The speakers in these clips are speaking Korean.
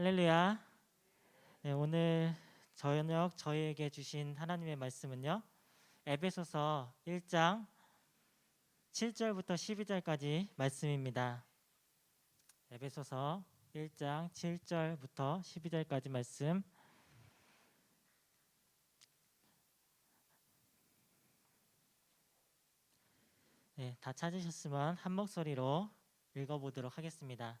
할렐루야. 네, 오늘 저녁 저희에게 주신 하나님의 말씀은요. 에베소서 1장 7절부터 12절까지 말씀입니다. 에베소서 1장 7절부터 12절까지 말씀. 네, 다 찾으셨으면 한 목소리로 읽어보도록 하겠습니다.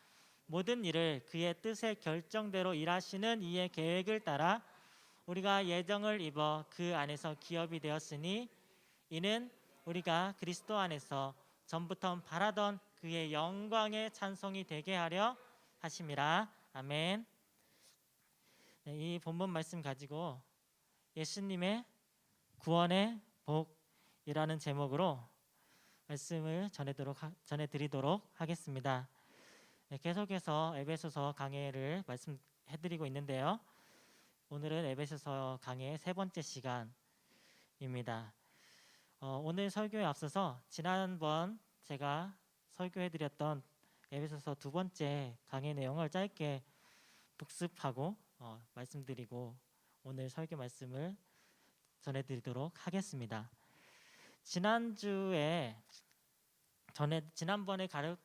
모든 일을 그의 뜻의 결정대로 일하시는 이의 계획을 따라 우리가 예정을 입어 그 안에서 기업이 되었으니 이는 우리가 그리스도 안에서 전부터 바라던 그의 영광의 찬송이 되게 하려 하심이라 아멘. 네, 이 본문 말씀 가지고 예수님의 구원의 복이라는 제목으로 말씀을 전해드리도록 하겠습니다. 네, 계속해서 에베소서 강해를 말씀해드리고 있는데요. 오늘은 에베소서 강해 세 번째 시간입니다. 어, 오늘 설교에 앞서서 지난번 제가 설교해드렸던 에베소서 두 번째 강해 내용을 짧게 복습하고 어, 말씀드리고 오늘 설교 말씀을 전해드리도록 하겠습니다. 지난주에 전에 지난번에 가르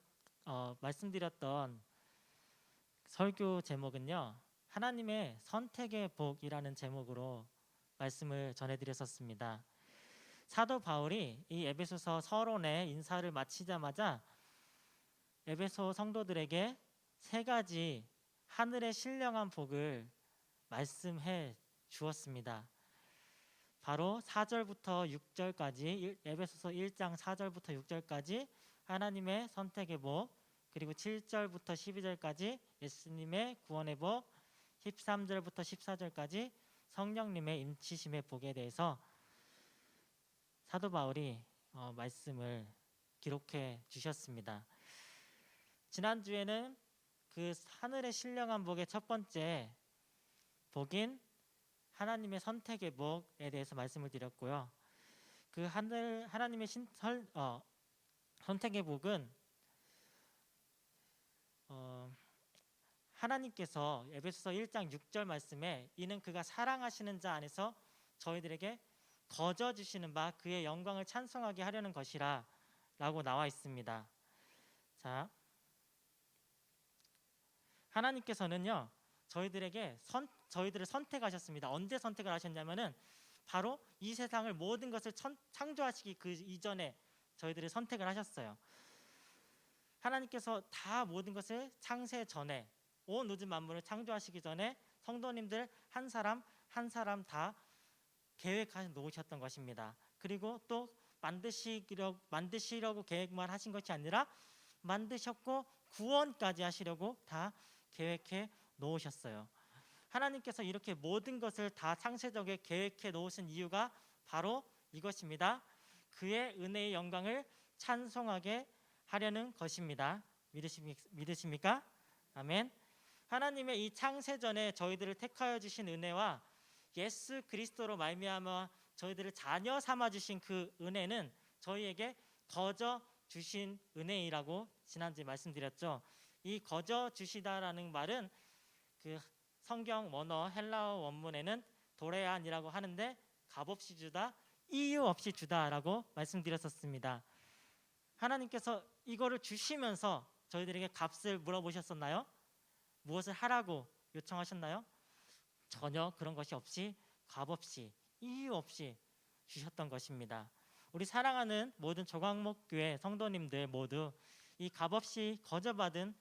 어, 말씀드렸던 설교 제목은요 하나님의 선택의 복이라는 제목으로 말씀을 전해드렸었습니다. 사도 바울이 이 에베소서 서론의 인사를 마치자마자 에베소 성도들에게 세 가지 하늘의 신령한 복을 말씀해 주었습니다. 바로 4절부터 6절까지 에베소서 1장 4절부터 6절까지 하나님의 선택의 복 그리고 7절부터 12절까지 예수님의 구원의 복 13절부터 14절까지 성령님의 임치심의 복에 대해서 사도 바울이 어, 말씀을 기록해 주셨습니다. 지난주에는 그 하늘의 신령한 복의 첫 번째 복인 하나님의 선택의 복에 대해서 말씀을 드렸고요. 그 하늘 하나님의 신, 설, 어, 선택의 복은 어, 하나님께서 에베소서 1장 6절 말씀에 이는 그가 사랑하시는 자 안에서 저희들에게 거저 주시는 바 그의 영광을 찬송하게 하려는 것이라 라고 나와 있습니다. 자, 하나님께서는요 저희들에게 선, 저희들을 선택하셨습니다. 언제 선택을 하셨냐면은 바로 이 세상을 모든 것을 천, 창조하시기 그 이전에 저희들을 선택을 하셨어요. 하나님께서 다 모든 것을 창세 전에 온 우주 만물을 창조하시기 전에 성도님들 한 사람 한 사람 다 계획하셔 놓으셨던 것입니다. 그리고 또 만드시려고 만드시려고 계획만 하신 것이 아니라 만드셨고 구원까지 하시려고 다 계획해 놓으셨어요. 하나님께서 이렇게 모든 것을 다 창세적에 계획해 놓으신 이유가 바로 이것입니다. 그의 은혜의 영광을 찬송하게 하려는 것입니다. 믿으십니까? 아멘. 하나님의 이 창세전에 저희들을 택하여 주신 은혜와 예수 그리스도로 말미암아 저희들을 자녀 삼아 주신 그 은혜는 저희에게 거저 주신 은혜이라고 지난주에 말씀드렸죠. 이 거저 주시다라는 말은 그 성경 원어 헬라어 원문에는 도레안이라고 하는데 값없이 주다 이유 없이 주다라고 말씀드렸었습니다. 하나님께서 이거를 주시면서 저희들에게 값을 물어보셨었나요? 무엇을 하라고 요청하셨나요? 전혀 그런 것이 없이 값 없이 이유 없이 주셨던 것입니다. 우리 사랑하는 모든 조광목 교회 성도님들 모두 이 값없이 거저받은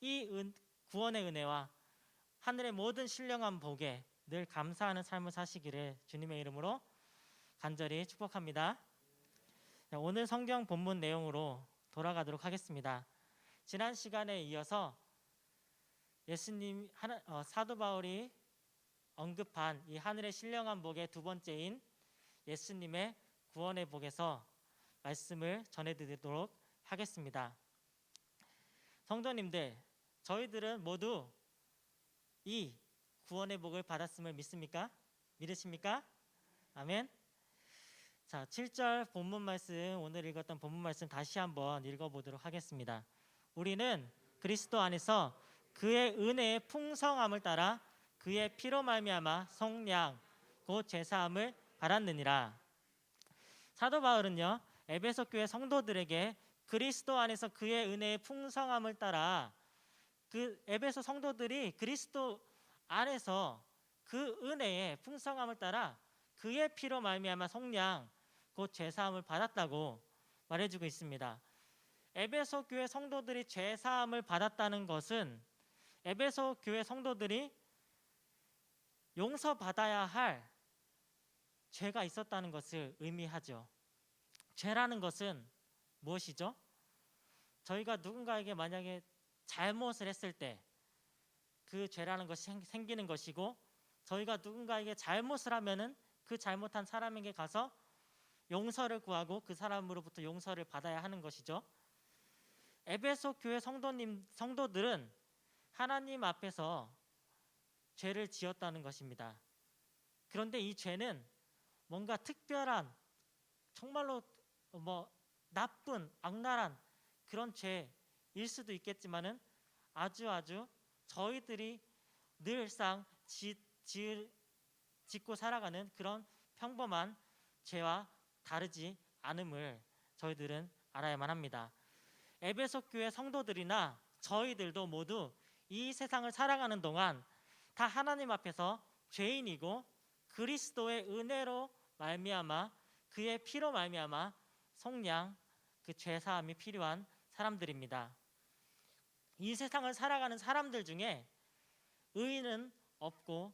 이 은, 구원의 은혜와 하늘의 모든 신령한 복에 늘 감사하는 삶을 사시기를 주님의 이름으로 간절히 축복합니다. 오늘 성경 본문 내용으로 돌아가도록 하겠습니다. 지난 시간에 이어서 예수님 하나, 어, 사도 바울이 언급한 이 하늘의 신령한 복의 두 번째인 예수님의 구원의 복에서 말씀을 전해드리도록 하겠습니다. 성도님들, 저희들은 모두 이 구원의 복을 받았음을 믿습니까? 믿으십니까? 아멘. 자, 7절 본문 말씀 오늘 읽었던 본문 말씀 다시 한번 읽어 보도록 하겠습니다. 우리는 그리스도 안에서 그의 은혜의 풍성함을 따라 그의 피로 말미암아 성량 곧 제사함을 받았느니라. 사도 바울은요 에베소 교회 성도들에게 그리스도 안에서 그의 은혜의 풍성함을 따라 그 에베소 성도들이 그리스도 안에서 그 은혜의 풍성함을 따라 그의 피로 말미암아 성량 곧 죄사함을 받았다고 말해주고 있습니다. 에베소 교회 성도들이 죄사함을 받았다는 것은 에베소 교회 성도들이 용서받아야 할 죄가 있었다는 것을 의미하죠. 죄라는 것은 무엇이죠? 저희가 누군가에게 만약에 잘못을 했을 때 그 죄라는 것이 생- 생기는 것이고 저희가 누군가에게 잘못을 하면은 그 잘못한 사람에게 가서 용서를 구하고 그 사람으로부터 용서를 받아야 하는 것이죠. 에베소 교회 성도님 성도들은 하나님 앞에서 죄를 지었다는 것입니다. 그런데 이 죄는 뭔가 특별한 정말로 뭐 나쁜 악랄한 그런 죄일 수도 있겠지만은 아주 아주 저희들이 늘상 지, 지, 짓고 살아가는 그런 평범한 죄와 다르지 않음을 저희들은 알아야만 합니다. 에베소 교회 성도들이나 저희들도 모두 이 세상을 살아가는 동안 다 하나님 앞에서 죄인이고 그리스도의 은혜로 말미암아 그의 피로 말미암아 속량 그 죄 사함이 필요한 사람들입니다. 이 세상을 살아가는 사람들 중에 의인은 없고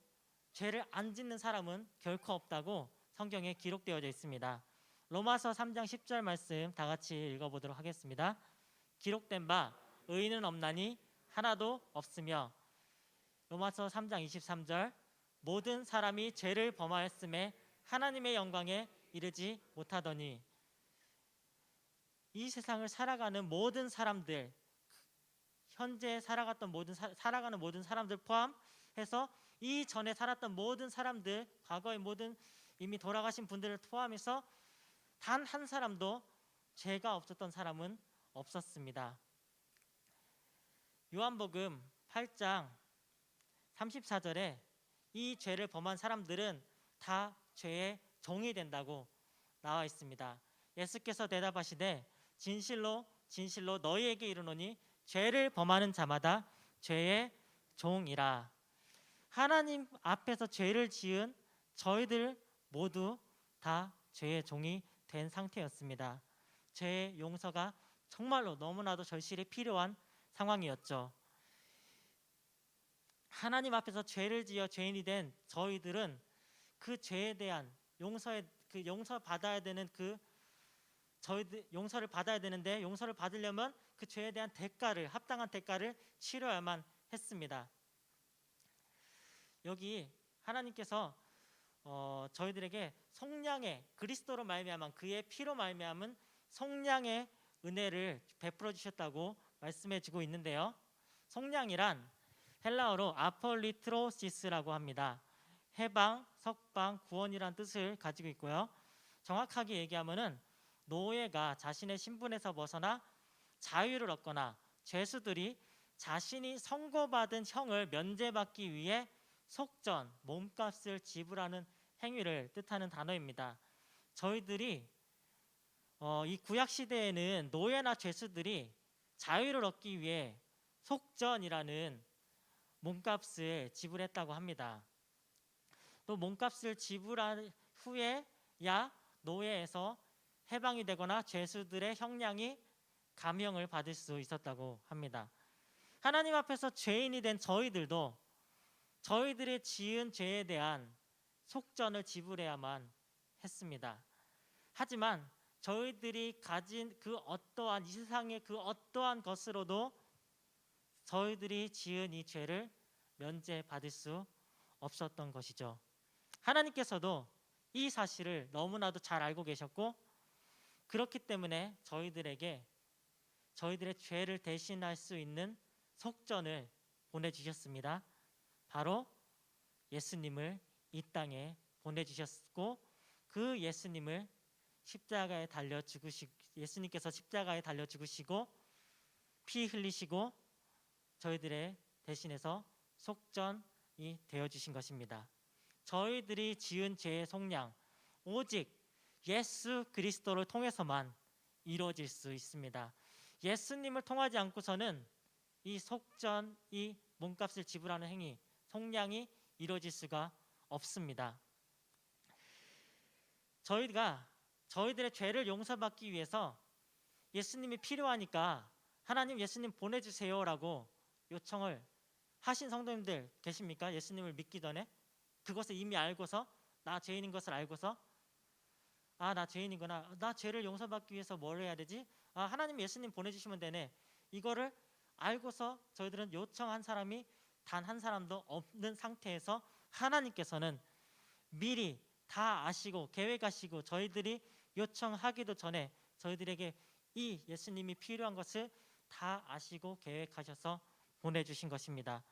죄를 안 짓는 사람은 결코 없다고 성경에 기록되어져 있습니다. 로마서 3장 10절 말씀 다 같이 읽어보도록 하겠습니다. 기록된 바 의인은 없나니 하나도 없으며 로마서 3장 23절 모든 사람이 죄를 범하였음에 하나님의 영광에 이르지 못하더니 이 세상을 살아가는 모든 사람들 현재 살아갔던 모든 사, 살아가는 모든 사람들 포함해서 이 전에 살았던 모든 사람들 과거의 모든 이미 돌아가신 분들을 포함해서 단 한 사람도 죄가 없었던 사람은 없었습니다. 요한복음 8장 34절에 이 죄를 범한 사람들은 다 죄의 종이 된다고 나와 있습니다. 예수께서 대답하시되 진실로 진실로 너희에게 이르노니 죄를 범하는 자마다 죄의 종이라. 하나님 앞에서 죄를 지은 저희들 모두 다 죄의 종이 된 상태였습니다. 죄의 용서가 정말로 너무나도 절실히 필요한 상황이었죠. 하나님 앞에서 죄를 지어 죄인이 된 저희들은 그 죄에 대한 용서의 그 용서 받아야 되는 그 저희들 용서를 받아야 되는데 용서를 받으려면 그 죄에 대한 대가를 합당한 대가를 치러야만 했습니다. 여기 하나님께서 어, 저희들에게 성량의 그리스도로 말미암은 그의 피로 말미암은 성량의 은혜를 베풀어 주셨다고 말씀해 주고 있는데요. 성량이란 헬라어로 아폴리트로시스라고 합니다. 해방, 석방, 구원이란 뜻을 가지고 있고요. 정확하게 얘기하면은 노예가 자신의 신분에서 벗어나 자유를 얻거나 죄수들이 자신이 선고받은 형을 면제받기 위해 속전, 몸값을 지불하는 행위를 뜻하는 단어입니다. 저희들이 어, 이 구약 시대에는 노예나 죄수들이 자유를 얻기 위해 속전이라는 몸값을 지불했다고 합니다. 또 몸값을 지불한 후에야 노예에서 해방이 되거나 죄수들의 형량이 감형을 받을 수 있었다고 합니다. 하나님 앞에서 죄인이 된 저희들도 저희들의 지은 죄에 대한 속전을 지불해야만 했습니다. 하지만 저희들이 가진 그 어떠한 이 세상의 그 어떠한 것으로도 저희들이 지은 이 죄를 면제받을 수 없었던 것이죠. 하나님께서도 이 사실을 너무나도 잘 알고 계셨고 그렇기 때문에 저희들에게 저희들의 죄를 대신할 수 있는 속전을 보내주셨습니다. 바로 예수님을 이 땅에 보내주셨고 그 예수님을 십자가에 달려 죽으시 예수님께서 십자가에 달려 죽으시고 피 흘리시고 저희들의 대신해서 속전이 되어 주신 것입니다. 저희들이 지은 죄의 속량 오직 예수 그리스도를 통해서만 이루어질 수 있습니다. 예수님을 통하지 않고서는 이 속전, 이 몸값을 지불하는 행위, 속량이 이루어질 수가 없습니다. 저희가 저희들의 죄를 용서받기 위해서 예수님이 필요하니까 하나님 예수님 보내주세요라고 요청을 하신 성도님들 계십니까? 예수님을 믿기 전에 그것을 이미 알고서 나 죄인인 것을 알고서 아 나 죄인이구나 나 죄를 용서받기 위해서 뭘 해야 되지? 아 하나님 예수님 보내주시면 되네 이거를 알고서 저희들은 요청한 사람이 단 한 사람도 없는 상태에서 하나님께서는 미리 다 아시고 계획하시고 저희들이 요청하기도 전에 저희들에게 이 예수님이 필요한 것을 다 아시고 계획하셔서 보내주신 것입니다.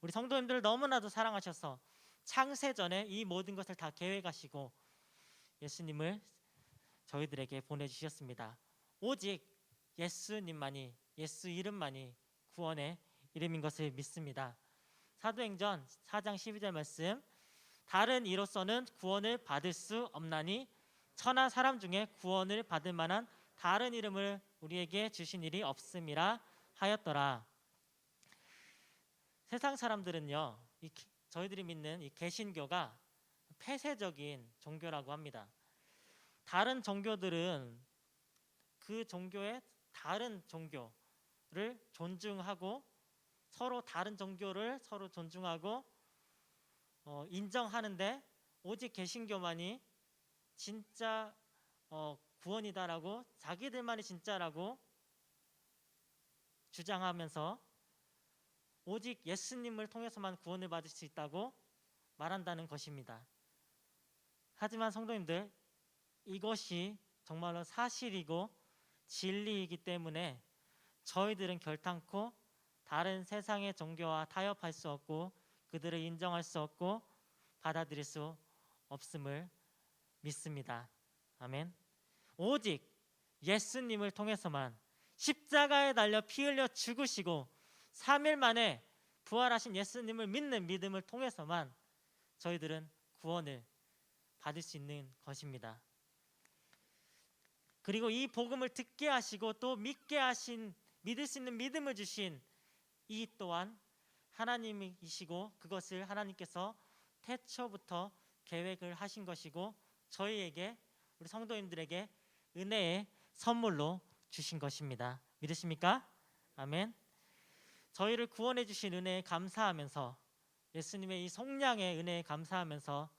우리 성도님들 너무나도 사랑하셔서 창세 전에 이 모든 것을 다 계획하시고 예수님을 저희들에게 보내주셨습니다. 오직 예수님만이 예수 이름만이 구원의 이름인 것을 믿습니다. 사도행전 4장 12절 말씀 다른 이로서는 구원을 받을 수 없나니 천하 사람 중에 구원을 받을 만한 다른 이름을 우리에게 주신 일이 없음이라 하였더라. 세상 사람들은요, 이 기- 저희들이 믿는 이 개신교가 폐쇄적인 종교라고 합니다. 다른 종교들은 그 종교의 다른 종교를 존중하고 서로 다른 종교를 서로 존중하고 어, 인정하는데 오직 개신교만이 진짜 어, 구원이다라고 자기들만이 진짜라고 주장하면서 오직 예수님을 통해서만 구원을 받을 수 있다고 말한다는 것입니다. 하지만 성도님들 이것이 정말로 사실이고 진리이기 때문에 저희들은 결탄코 다른 세상의 종교와 타협할 수 없고 그들을 인정할 수 없고 받아들일 수 없음을 믿습니다. 아멘. 오직 예수님을 통해서만 십자가에 달려 피 흘려 죽으시고 3일 만에 부활하신 예수님을 믿는 믿음을 통해서만 저희들은 구원을 받을 수 있는 것입니다. 그리고 이 복음을 듣게 하시고 또 믿게 하신 믿을 수 있는 믿음을 주신 이 또한 하나님이시고 그것을 하나님께서 태초부터 계획을 하신 것이고 저희에게 우리 성도님들에게 은혜의 선물로 주신 것입니다. 믿으십니까? 아멘. 저희를 구원해 주신 은혜에 감사하면서 예수님의 이 속량의 은혜에 감사하면서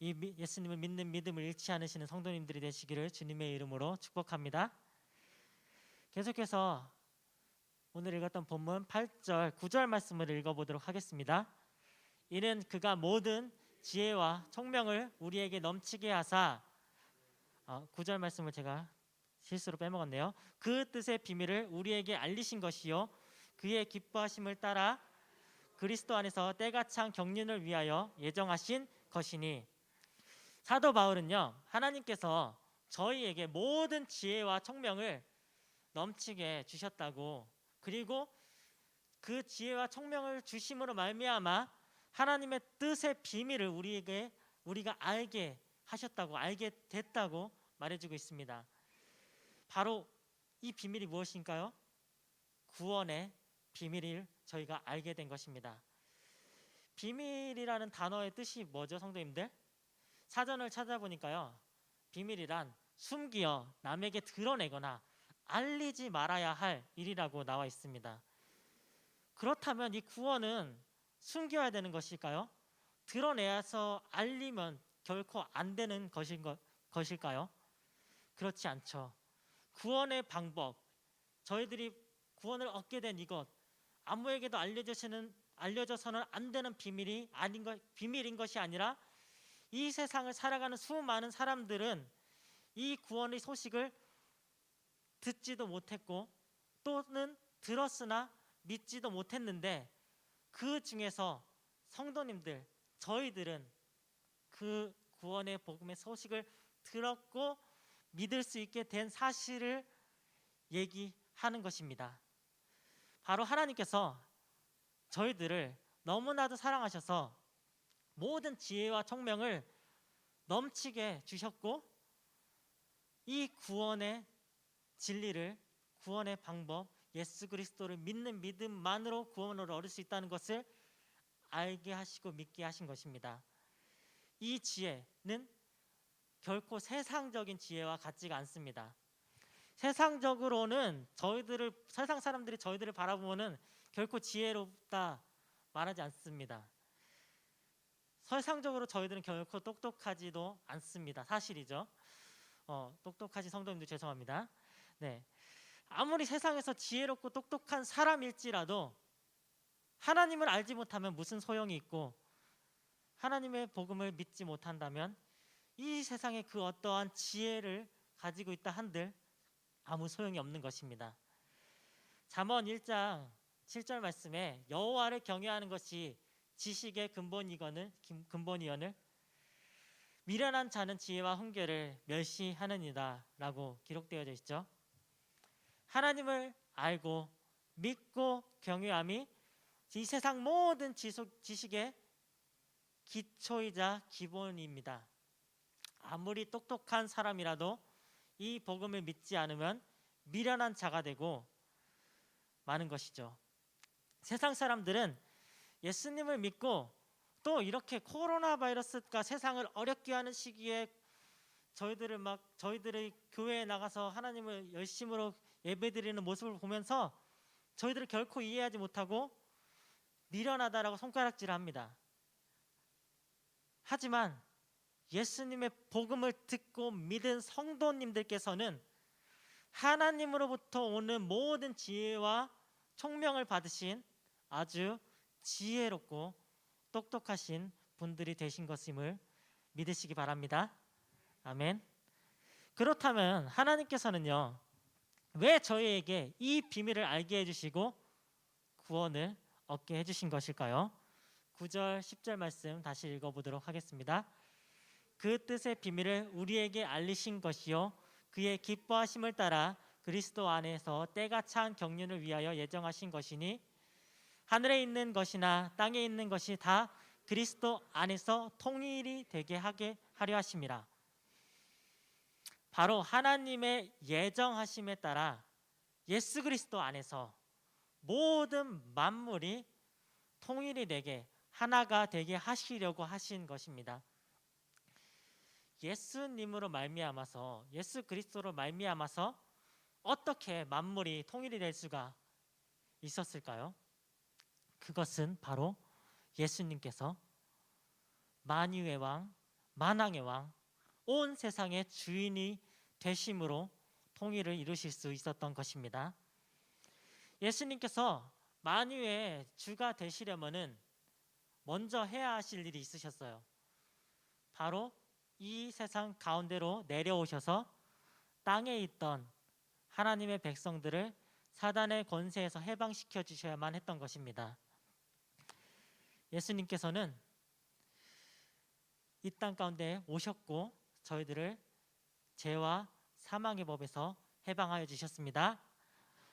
이 미- 예수님을 믿는 믿음을 잃지 않으시는 성도님들이 되시기를 주님의 이름으로 축복합니다. 계속해서 오늘 읽었던 본문 8절, 9절 말씀을 읽어보도록 하겠습니다. 이는 그가 모든 지혜와 총명을 우리에게 넘치게 하사 어, 9절 말씀을 제가 실수로 빼먹었네요. 그 뜻의 비밀을 우리에게 알리신 것이요 그의 기뻐하심을 따라 그리스도 안에서 때가 찬 경륜을 위하여 예정하신 것이니 사도 바울은요 하나님께서 저희에게 모든 지혜와 총명을 넘치게 주셨다고 그리고 그 지혜와 총명을 주심으로 말미암아 하나님의 뜻의 비밀을 우리에게 우리가 알게 하셨다고 알게 됐다고 말해주고 있습니다. 바로 이 비밀이 무엇인가요? 구원의 비밀을 저희가 알게 된 것입니다. 비밀이라는 단어의 뜻이 뭐죠, 성도님들? 사전을 찾아보니까요. 비밀이란 숨기어 남에게 드러내거나 알리지 말아야 할 일이라고 나와 있습니다. 그렇다면 이 구원은 숨겨야 되는 것일까요? 드러내서 알리면 결코 안 되는 것인 것, 것일까요? 그렇지 않죠. 구원의 방법, 저희들이 구원을 얻게 된 이것, 아무에게도 알려져서는 알려져서는 안 되는 비밀이 아닌 것 비밀인 것이 아니라 이 세상을 살아가는 수많은 사람들은 이 구원의 소식을 듣지도 못했고 또는 들었으나 믿지도 못했는데 그 중에서 성도님들 저희들은 그 구원의 복음의 소식을 들었고 믿을 수 있게 된 사실을 얘기하는 것입니다. 바로 하나님께서 저희들을 너무나도 사랑하셔서 모든 지혜와 총명을 넘치게 주셨고 이 구원의 진리를 구원의 방법 예수 그리스도를 믿는 믿음만으로 구원을 얻을 수 있다는 것을 알게 하시고 믿게 하신 것입니다. 이 지혜는 결코 세상적인 지혜와 같지가 않습니다. 세상적으로는 저희들을 세상 사람들이 저희들을 바라보면은 결코 지혜롭다 말하지 않습니다. 세상적으로 저희들은 결코 똑똑하지도 않습니다. 사실이죠. 어, 똑똑하신 성도님들 죄송합니다. 네. 아무리 세상에서 지혜롭고 똑똑한 사람일지라도 하나님을 알지 못하면 무슨 소용이 있고 하나님의 복음을 믿지 못한다면 이 세상에 그 어떠한 지혜를 가지고 있다 한들 아무 소용이 없는 것입니다. 잠언 1장 7절 말씀에 여호와를 경외하는 것이 지식의 근본이거늘 근본이거늘 미련한 자는 지혜와 훈계를 멸시하느니다라고 기록되어져 있죠. 하나님을 알고 믿고 경외함이 이 세상 모든 지속, 지식의 기초이자 기본입니다. 아무리 똑똑한 사람이라도 이 복음을 믿지 않으면 미련한 자가 되고 마는 것이죠. 세상 사람들은 예수님을 믿고 또 이렇게 코로나 바이러스가 세상을 어렵게 하는 시기에 저희들을 막 저희들의 교회에 나가서 하나님을 열심으로 예배드리는 모습을 보면서 저희들을 결코 이해하지 못하고 미련하다라고 손가락질합니다. 하지만 예수님의 복음을 듣고 믿은 성도님들께서는 하나님으로부터 오는 모든 지혜와 총명을 받으신 아주 지혜롭고 똑똑하신 분들이 되신 것임을 믿으시기 바랍니다. 아멘. 그렇다면 하나님께서는요, 왜 저희에게 이 비밀을 알게 해주시고 구원을 얻게 해주신 것일까요? 9절, 10절 말씀 다시 읽어보도록 하겠습니다. 그 뜻의 비밀을 우리에게 알리신 것이요 그의 기뻐하심을 따라 그리스도 안에서 때가 찬 경륜을 위하여 예정하신 것이니 하늘에 있는 것이나 땅에 있는 것이 다 그리스도 안에서 통일이 되게 하게 하려 하심이라. 바로 하나님의 예정하심에 따라 예수 그리스도 안에서 모든 만물이 통일이 되게 하나가 되게 하시려고 하신 것입니다. 예수님으로 말미암아서 예수 그리스도로 말미암아서 어떻게 만물이 통일이 될 수가 있었을까요? 그것은 바로 예수님께서 만유의 왕, 만왕의 왕, 온 세상의 주인이 되심으로 통일을 이루실 수 있었던 것입니다. 예수님께서 만유의 주가 되시려면은 먼저 해야 하실 일이 있으셨어요. 바로 이 세상 가운데로 내려오셔서 땅에 있던 하나님의 백성들을 사단의 권세에서 해방시켜 주셔야만 했던 것입니다. 예수님께서는 이 땅 가운데 오셨고 저희들을 죄와 사망의 법에서 해방하여 주셨습니다.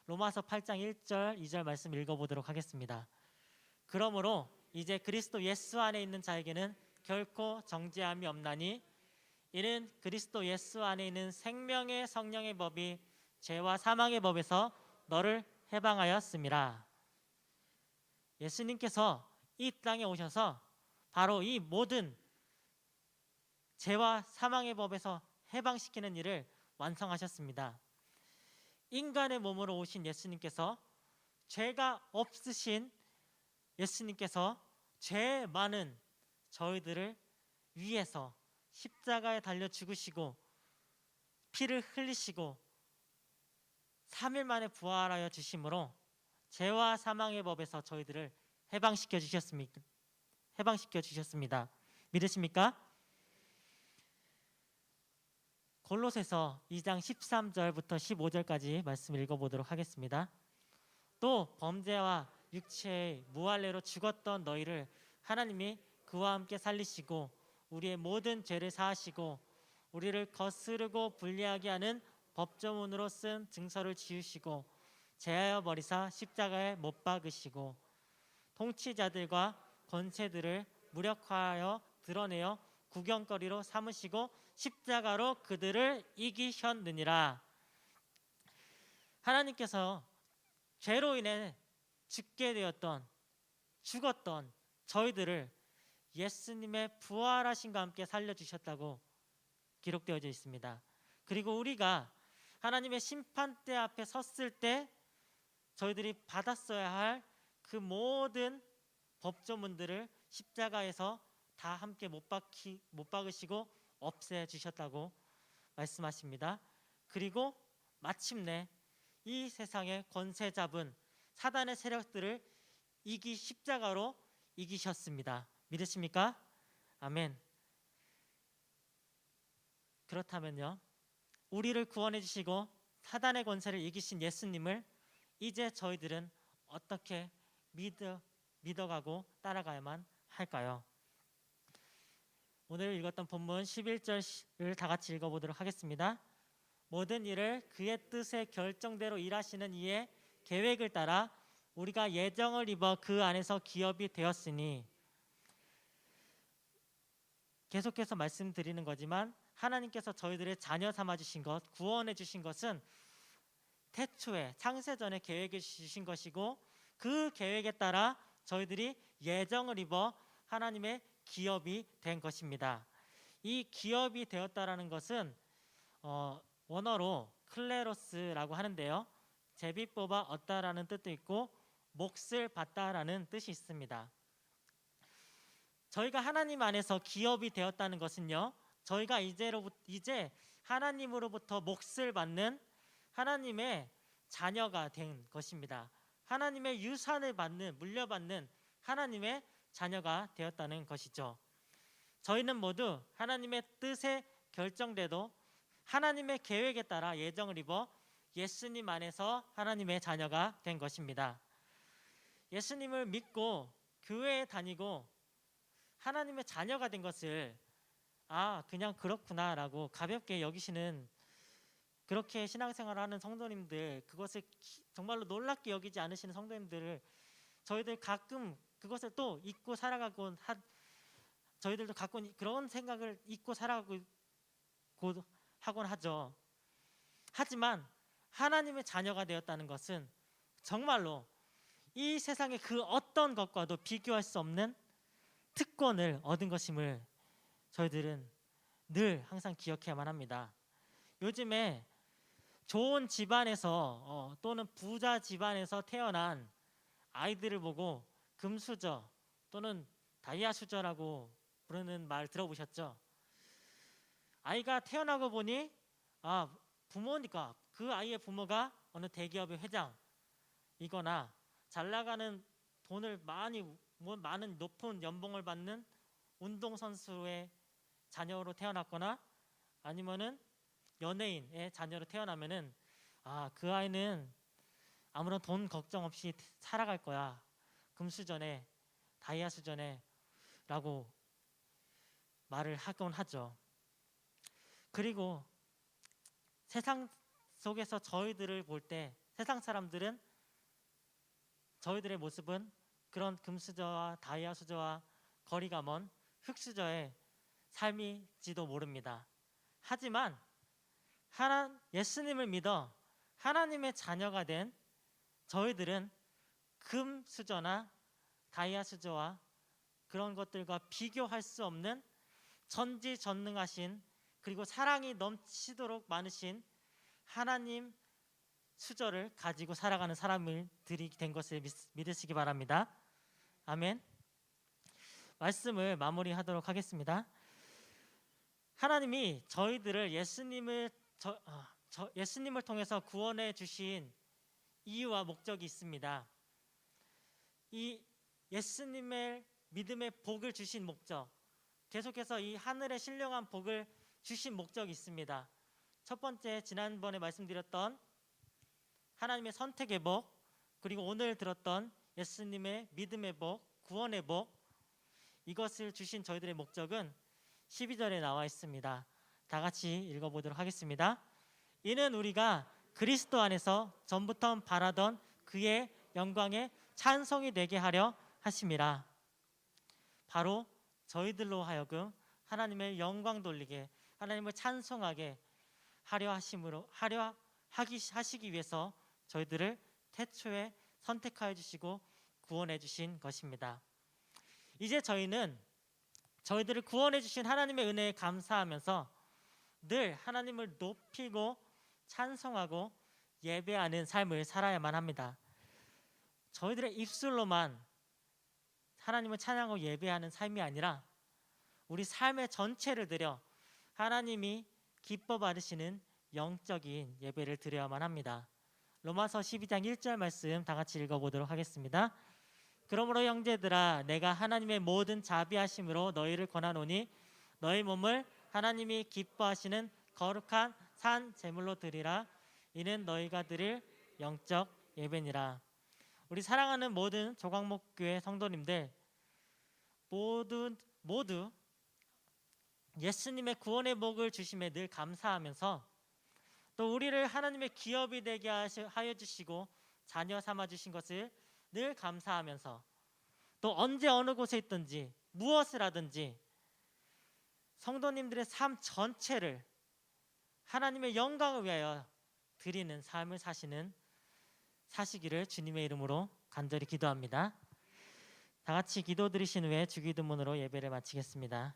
로마서 8장 1절, 2절 말씀 읽어보도록 하겠습니다. 그러므로 이제 그리스도 예수 안에 있는 자에게는 결코 정죄함이 없나니 이는 그리스도 예수 안에 있는 생명의 성령의 법이 죄와 사망의 법에서 너를 해방하였습니다. 예수님께서 이 땅에 오셔서 바로 이 모든 죄와 사망의 법에서 해방시키는 일을 완성하셨습니다. 인간의 몸으로 오신 예수님께서 죄가 없으신 예수님께서 죄 많은 저희들을 위해서 십자가에 달려 죽으시고 피를 흘리시고 3일 만에 부활하여 주심으로 죄와 사망의 법에서 저희들을 해방시켜 주셨습니까? 해방시켜 주셨습니다. 믿으십니까? 골로새서 2장 13절부터 15절까지 말씀 읽어보도록 하겠습니다. 또 범죄와 육체의 무할례로 죽었던 너희를 하나님이 그와 함께 살리시고 우리의 모든 죄를 사하시고 우리를 거스르고 불리하게 하는 법조문으로 쓴 증서를 지우시고 제하여 버리사 십자가에 못 박으시고 통치자들과 권세들을 무력화하여 드러내어 구경거리로 삼으시고 십자가로 그들을 이기셨느니라. 하나님께서 죄로 인해 죽게 되었던 죽었던 저희들을 예수님의 부활하심과 함께 살려주셨다고 기록되어져 있습니다. 그리고 우리가 하나님의 심판대 앞에 섰을 때 저희들이 받았어야 할 그 모든 법조문들을 십자가에서 다 함께 못 박히 못 박으시고 없애 주셨다고 말씀하십니다. 그리고 마침내 이 세상의 권세 잡은 사단의 세력들을 이기 십자가로 이기셨습니다. 믿으십니까? 아멘. 그렇다면요. 우리를 구원해 주시고 사단의 권세를 이기신 예수님을 이제 저희들은 어떻게 믿어 믿어가고 따라가야만 할까요? 오늘 읽었던 본문 11절을 다 같이 읽어보도록 하겠습니다. 모든 일을 그의 뜻의 결정대로 일하시는 이의 계획을 따라 우리가 예정을 입어 그 안에서 기업이 되었으니 계속해서 말씀드리는 거지만 하나님께서 저희들의 자녀 삼아 주신 것, 구원해 주신 것은 태초에 창세전에 계획해 주신 것이고 그 계획에 따라 저희들이 예정을 입어 하나님의 기업이 된 것입니다. 이 기업이 되었다라는 것은 어, 원어로 클레로스라고 하는데요. 제비 뽑아 얻다라는 뜻도 있고 몫을 받다라는 뜻이 있습니다. 저희가 하나님 안에서 기업이 되었다는 것은요. 저희가 이제로 이제 하나님으로부터 몫을 받는 하나님의 자녀가 된 것입니다. 하나님의 유산을 받는 물려받는 하나님의 자녀가 되었다는 것이죠. 저희는 모두 하나님의 뜻에 결정돼도 하나님의 계획에 따라 예정을 입어 예수님 안에서 하나님의 자녀가 된 것입니다. 예수님을 믿고 교회에 다니고 하나님의 자녀가 된 것을 아 그냥 그렇구나라고 가볍게 여기시는 그렇게 신앙생활을 하는 성도님들 그것을 기- 정말로 놀랍게 여기지 않으시는 성도님들을 저희들 가끔 그것을 또 잊고 살아가곤 하, 저희들도 가끔 그런 생각을 잊고 살아가고 고- 하곤 하죠. 하지만 하나님의 자녀가 되었다는 것은 정말로 이 세상의 그 어떤 것과도 비교할 수 없는 특권을 얻은 것임을 저희들은 늘 항상 기억해야만 합니다. 요즘에 좋은 집안에서 어, 또는 부자 집안에서 태어난 아이들을 보고 금수저 또는 다이아 수저라고 부르는 말 들어보셨죠? 아이가 태어나고 보니 아 부모니까 그 아이의 부모가 어느 대기업의 회장이거나 잘 나가는 돈을 많이 뭐 많은 높은 연봉을 받는 운동 선수의 자녀로 태어났거나 아니면은 연예인의 자녀로 태어나면은 아 그 아이는 아무런 돈 걱정 없이 살아갈 거야 금수전에 다이아 수전에라고 말을 하곤 하죠. 그리고 세상 속에서 저희들을 볼 때 세상 사람들은 저희들의 모습은 그런 금수저와 다이아 수저와 거리가 먼 흙수저의 삶일지도 모릅니다. 하지만 하나 예수님을 믿어 하나님의 자녀가 된 저희들은 금 수저나 다이아 수저와 그런 것들과 비교할 수 없는 전지전능하신 그리고 사랑이 넘치도록 많으신 하나님 수저를 가지고 살아가는 사람들이 된 것을 믿, 믿으시기 바랍니다. 아멘. 말씀을 마무리하도록 하겠습니다. 하나님이 저희들을 예수님을 저, 아, 저- 예수님을 통해서 구원해 주신 이유와 목적이 있습니다. 이 예수님의 믿음의 복을 주신 목적, 계속해서 이 하늘의 신령한 복을 주신 목적이 있습니다. 첫 번째 지난번에 말씀드렸던 하나님의 선택의 복, 그리고 오늘 들었던 예수님의 믿음의 복, 구원의 복 이것을 주신 저희들의 목적은 12절에 나와 있습니다. 다 같이 읽어보도록 하겠습니다. 이는 우리가 그리스도 안에서 전부터 바라던 그의 영광의 찬송이 되게 하려 하심이라. 바로 저희들로 하여금 하나님의 영광 돌리게 하나님을 찬송하게 하려 하심으로 하려 하기 하시기 위해서 저희들을 태초에 선택하여 주시고 구원해 주신 것입니다. 이제 저희는 저희들을 구원해 주신 하나님의 은혜에 감사하면서 늘 하나님을 높이고 찬송하고 예배하는 삶을 살아야만 합니다. 저희들의 입술로만 하나님을 찬양하고 예배하는 삶이 아니라 우리 삶의 전체를 들여 하나님이 기뻐 받으시는 영적인 예배를 드려야만 합니다. 로마서 12장 1절 말씀 다 같이 읽어보도록 하겠습니다. 그러므로 형제들아 내가 하나님의 모든 자비하심으로 너희를 권하노니 너희 몸을 하나님이 기뻐하시는 거룩한 산 제물로 드리라 이는 너희가 드릴 영적 예배니라. 우리 사랑하는 모든 조광목 교회 성도님들 모두 모두 예수님의 구원의 복을 주심에 늘 감사하면서 또 우리를 하나님의 기업이 되게 하여 주시고 자녀 삼아 주신 것을 늘 감사하면서 또 언제 어느 곳에 있든지 무엇을 하든지 성도님들의 삶 전체를 하나님의 영광을 위하여 드리는 삶을 사시는 사시기를 주님의 이름으로 간절히 기도합니다. 다 같이 기도 드리신 후에 주기도문으로 예배를 마치겠습니다.